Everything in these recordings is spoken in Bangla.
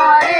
Yeah.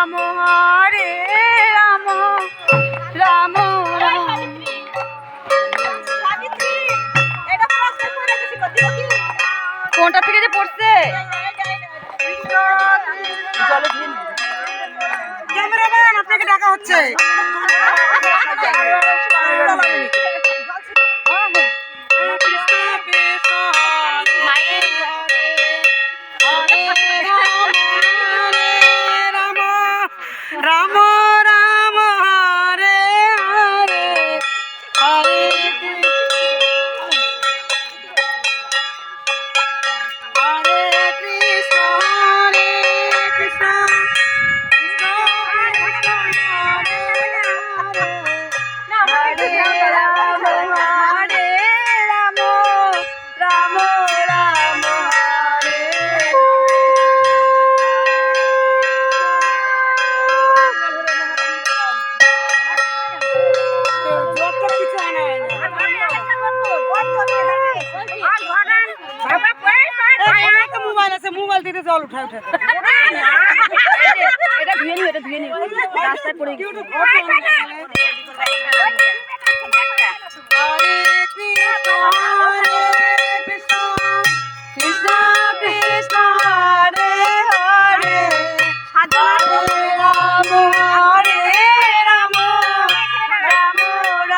কোনটা থেকে যে পড়ছে? ক্যামেরাম্যান আপনাকে ডাকা হচ্ছে। দিতে জল উঠা উঠা এটা ধুয়ে নিও এটা ধুয়ে নিও। রাস্তায় পড়ে গেছে।